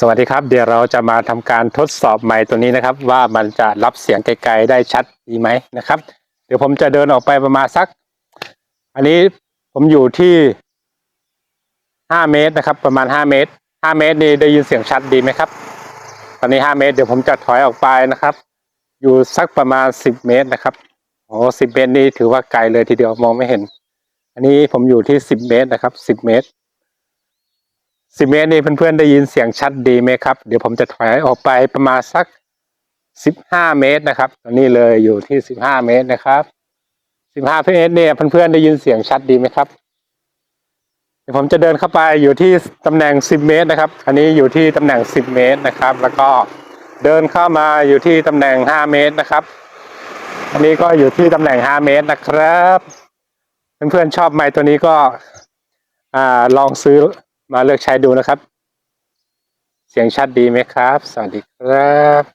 สวัสดีครับ เดี๋ยวเราจะมาทำการทดสอบไมค์ตัวนี้นะครับ ว่ามันจะรับเสียงไกลๆได้ชัดดีไหมนะครับ เดี๋ยวผมจะเดินออกไปประมาณสัก อันนี้ผมอยู่ที่ห้าเมตรนะครับ ประมาณห้าเมตรห้าเมตรนี่ได้ยินเสียงชัดดีไหมครับ ตอนนี้ห้าเมตร เดี๋ยวผมจะถอยออกไปนะครับ อยู่สักประมาณสิบเมตรนะครับโอ้สิบเมตรนี่ถือว่าไกลเลยทีเดียวมองไม่เห็น อันนี้ผมอยู่ที่สิบเมตรนะครับสิบเมตร สิบเมตรนี่เพื่อนๆได้ยินเสียงชัดดีไหมครับ เดี๋ยวผมจะถอยออกไปประมาณสักสิบห้าเมตรนะครับ ตอนนี้เลยอยู่ที่สิบห้าเมตรนะครับสิบห้าเมตรเนี่ยเพื่อนๆได้ยินเสียงชัดดีไหมครับ เดี๋ยวผมจะเดินเข้าไปอยู่ที่ตำแหน่งสิบเมตรนะครับ อันนี้อยู่ที่ตำแหน่งสิบเมตรนะครับ แล้วก็เดินเข้ามาอยู่ที่ตำแหน่งห้าเมตรนะครับ อันนี้ก็อยู่ที่ตำแหน่งห้าเมตรนะครับ เพื่อนๆชอบไม้ตัวนี้ก็อลองซื้อ มาเลือกใช้ดูนะครับ เสียงชัดดีไหมครับ สวัสดีครับ